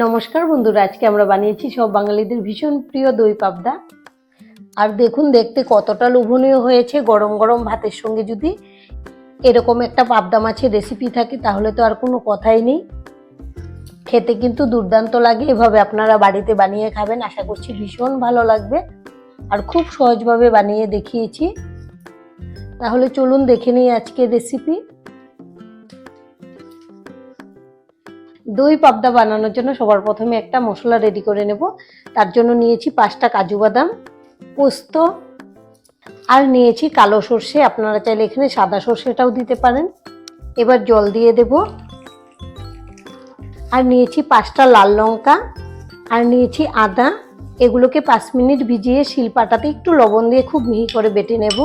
নমস্কার বন্ধুরা, আজকে আমরা বানিয়েছি সব বাঙালিদের ভীষণ প্রিয় দই পাবদা। আর দেখুন, দেখতে কতটা লোভনীয় হয়েছে গরম গরম ভাতের সঙ্গে যদি এরকম একটা পাবদা মাছের রেসিপি থাকে, তাহলে তো আর কোনো কথাই নেই। খেতে কিন্তু দুর্দান্ত লাগে, এভাবে আপনারা বাড়িতে বানিয়ে খাবেন, আশা করছি ভীষণ ভালো লাগবে। আর খুব সহজভাবে বানিয়ে দেখিয়েছি। তাহলে চলুন দেখে নিই আজকের রেসিপি দই পাবদা বানানোর জন্য সবার প্রথমে একটা মশলা রেডি করে নেব। তার জন্য নিয়েছি পাঁচটা কাজু বাদাম, পোস্ত, আর নিয়েছি কালো সর্ষে। আপনারা চাইলে এখানে সাদা সর্ষেটাও দিতে পারেন। এবার জল দিয়ে দেব। আর নিয়েছি পাঁচটা লাল লঙ্কা, আর নিয়েছি আদা। এগুলোকে পাঁচ মিনিট ভিজিয়ে শিলপাটাতে একটু লবণ দিয়ে খুব মিহি করে বেটে নেব।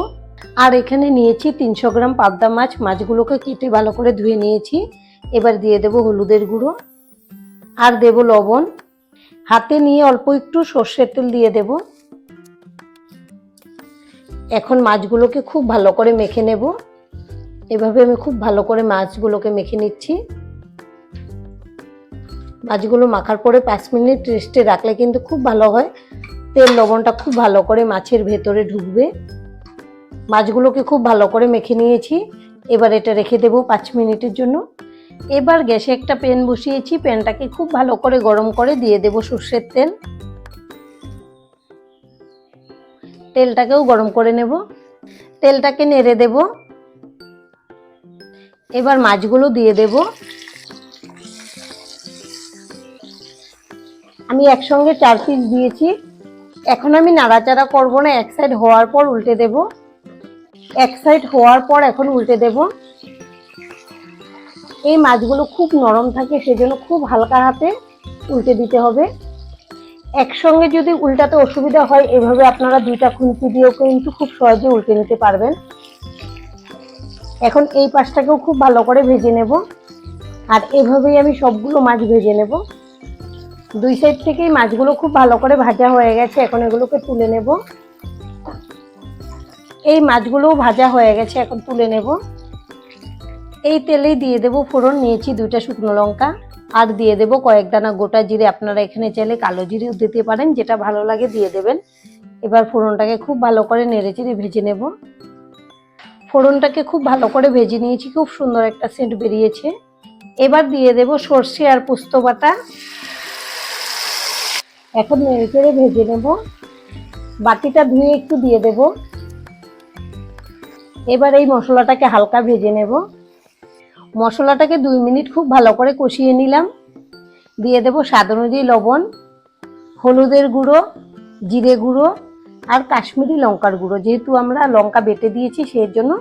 আর এখানে নিয়েছি তিনশো গ্রাম পাবদা মাছ। মাছগুলোকে কেটে ভালো করে ধুয়ে নিয়েছি। এবার দিয়ে দেব হলুদের গুঁড়ো আর দেব লবণ। হাতে নিয়ে অল্প একটু সর্ষের তেল দিয়ে দেব। এখন মাছগুলোকে খুব ভালো করে মেখে নেব। এভাবে আমি খুব ভালো করে মাছগুলোকে মেখে নিচ্ছি। মাছগুলো মাখার পরে পাঁচ মিনিট রেস্টে রাখলে কিন্তু খুব ভালো হয়। তেল লবণটা খুব ভালো করে মাছের ভেতরে ঢুকবে। মাছগুলোকে খুব ভালো করে মেখে নিয়েছি। এবার এটা রেখে দেবো পাঁচ মিনিটের জন্য। এবার গ্যাসে একটা প্যান বসিয়েছি, প্যানটাকে খুব ভালো করে গরম করে দিয়ে দেব সর্ষের তেল। তেলটাকেও গরম করে নেব। তেলটাকে নেড়ে দেব। এবার মাছগুলো দিয়ে দেব। আমি একসঙ্গে চার পিস দিয়েছি। এখন আমি নাড়াচাড়া করব না, এক সাইড হওয়ার পর উল্টে দেব। এক সাইড হওয়ার পর এখন উল্টে দেবো। এই মাছগুলো খুব নরম থাকে, সেজন্য খুব হালকা হাতে উল্টে দিতে হবে। একসঙ্গে যদি উল্টাতে অসুবিধা হয়, এভাবে আপনারা দুইটা খুন্তি দিয়েও কিন্তু খুব সহজে উল্টে নিতে পারবেন। এখন এই পাশটাকেও খুব ভালো করে ভেজে নেব। আর এভাবেই আমি সবগুলো মাছ ভেজে নেব। দুই সাইড থেকেই মাছগুলো খুব ভালো করে ভাজা হয়ে গেছে, এখন এগুলোকে তুলে নেব। এই মাছগুলোও ভাজা হয়ে গেছে, এখন তুলে নেব। এই তেলেই দিয়ে দেব ফোড়ন, নিয়েছি দুইটা শুকনো লঙ্কা। আর দিয়ে দেব কয়েক দানা গোটা জিরে। আপনারা এখানে চাইলে কালো জিরেও দিতে পারেন, যেটা ভালো লাগে দিয়ে দেবেন। এবার ফোড়নটাকে খুব ভালো করে নেড়ে চেড়ে ভেজে নেব। ফোড়নটাকে খুব ভালো করে ভেজে নিয়েছি, খুব সুন্দর একটা সেন্ট বেরিয়েছে। এবার দিয়ে দেব সর্ষে আর পোস্ত বাটা। এখন নেড়ে চেড়ে ভেজে নেব। বাটিটা ধুয়ে একটু দিয়ে দেব। এবার এই মশলাটাকে হালকা ভেজে নেব। মশলাটাকে দুই মিনিট খুব ভালো করে কষিয়ে নিলাম। দিয়ে দেবো স্বাদ অনুযায়ী লবণ, হলুদের গুঁড়ো, জিরে গুঁড়ো আর কাশ্মীরি লঙ্কার গুঁড়ো। যেহেতু আমরা লঙ্কা বেটে দিয়েছি, সেই জন্য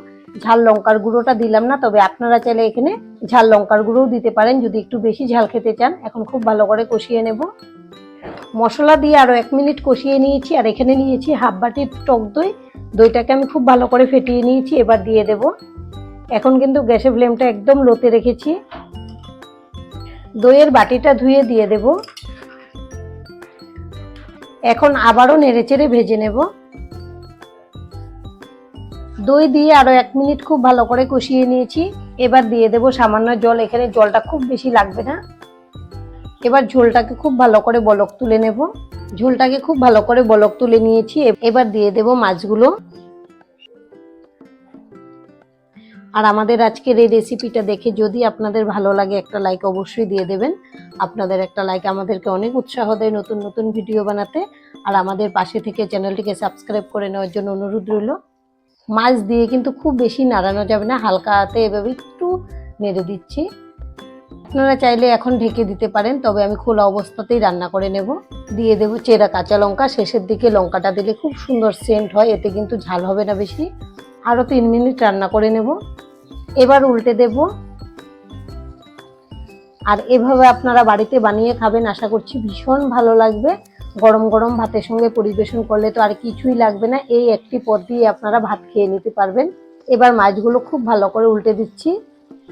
ঝাল লঙ্কার গুঁড়োটা দিলাম না, তবে আপনারা চাইলে এখানে ঝাল লঙ্কার গুঁড়োও দিতে পারেন, যদি একটু বেশি ঝাল খেতে চান। এখন খুব ভালো করে কষিয়ে নেব। মশলা দিয়ে আরও এক মিনিট কষিয়ে নিয়েছি, আর এখানে নিয়েছি হাফ বাটির টক দই। দইটাকে আমি খুব ভালো করে ফেটিয়ে নিয়েছি, এবার দিয়ে দেবো এখন কিন্তু গ্যাসের ফ্লেমটা একদম লোতে রেখেছি। দইয়ের বাটিটা ধুয়ে দিয়ে দেব। এখন আবারও নেড়েচেড়ে ভেজে নেব। দই দিয়ে আরও এক মিনিট খুব ভালো করে কষিয়ে নিয়েছি। এবার দিয়ে দেব সামান্য জল। এখানে জলটা খুব বেশি লাগবে না। এবার ঝোলটাকে খুব ভালো করে বলক তুলে নেব। ঝোলটাকে খুব ভালো করে বলক তুলে নিয়েছি। এবার দিয়ে দেব মাছগুলো। আর আমাদের আজকের এই রেসিপিটা দেখে যদি আপনাদের ভালো লাগে, একটা লাইক অবশ্যই দিয়ে দেবেন। আপনাদের একটা লাইক আমাদেরকে অনেক উৎসাহ দেয় নতুন নতুন ভিডিও বানাতে। আর আমাদের পাশে থেকে চ্যানেলটিকে সাবস্ক্রাইব করে নেওয়ার জন্য অনুরোধ রইল। মাছ দিয়ে কিন্তু খুব বেশি নাড়ানো যাবে না হালকা হাতে এভাবে একটু নেড়ে দিচ্ছি। আপনারা চাইলে এখন ঢেকে দিতে পারেন, তবে আমি খোলা অবস্থাতেই রান্না করে নেব। দিয়ে দেব চেরা কাঁচা লঙ্কা, শেষের দিকে লঙ্কাটা দিলে খুব সুন্দর সেন্ট হয়, এতে কিন্তু ঝাল হবে না বেশি। আরও তিন মিনিট রান্না করে নেব। এবার উল্টে দেব। আর এভাবে আপনারা বাড়িতে বানিয়ে খাবেন, আশা করছি ভীষণ ভালো লাগবে। গরম গরম ভাতের সঙ্গে পরিবেশন করলে তো আর কিছুই লাগবে না। এই একটি পদ দিয়ে আপনারা ভাত খেয়ে নিতে পারবেন। এবার মাছগুলো খুব ভালো করে উল্টে দিচ্ছি।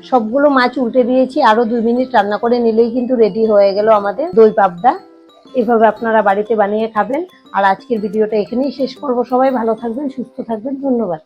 সবগুলো মাছ উল্টে দিয়েছি। আরও দুই মিনিট রান্না করে নিলেই কিন্তু রেডি হয়ে গেল আমাদের দই পাবদা। এভাবে আপনারা বাড়িতে বানিয়ে খাবেন। আর আজকের ভিডিওটা এখানেই শেষ করব। সবাই ভালো থাকবেন, সুস্থ থাকবেন। ধন্যবাদ।